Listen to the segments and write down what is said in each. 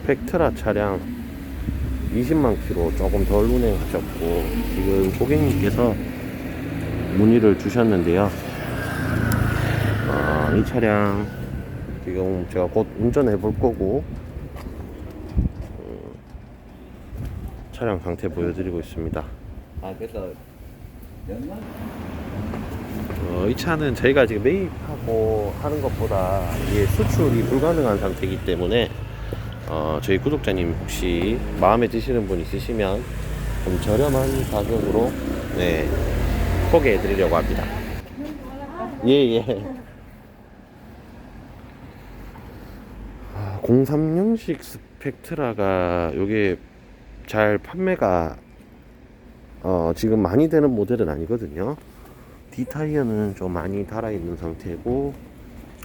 스펙트라 차량 20만 킬로 조금 덜 운행하셨고 지금 고객님께서 문의를 주셨는데요. 아, 이 차량 지금 제가 곧 운전해 볼 거고 음, 차량 상태 보여드리고 있습니다. 아 그래서 어, 이 차는 저희가 지금 매입하고 하는 것보다 이게 수출이 불가능한 상태이기 때문에 어, 저희 구독자님 혹시 마음에 드시는 분 있으시면 좀 저렴한 가격으로 네, 소개해 드리려고 합니다. 예, 예. 아, 03년식 스펙트라가 요게 잘 판매가 어, 지금 많이 되는 모델은 아니거든요. 뒤 타이어는 좀 많이 달아 있는 상태고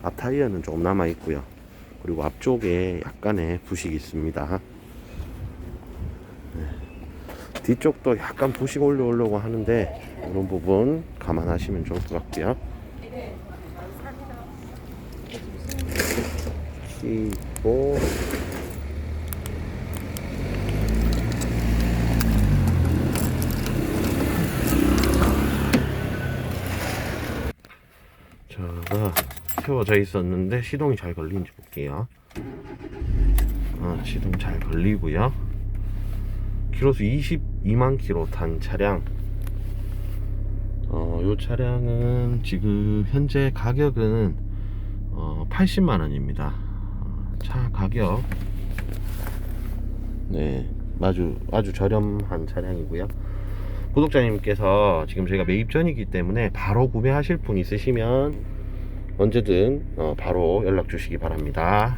앞 타이어는 조금 남아 있고요. 그리고 앞쪽에 약간의 부식이 있습니다. 네. 뒤쪽도 약간 부식 올려오려고 하는데 이런 부분 감안하시면 좋을 것 같고요. 키고 자가 세워져 있었는데 시동이 잘 걸리는지 볼게요. 아, 시동 잘 걸리고요. 키로수 22만 킬로 탄 차량. 어, 요 차량은 지금 현재 가격은 어, 80만 원입니다. 차 가격 네, 아주 아주 저렴한 차량이고요. 구독자님께서 지금 저희가 매입 전이기 때문에 바로 구매하실 분 있으시면 언제든 어, 바로 연락 주시기 바랍니다.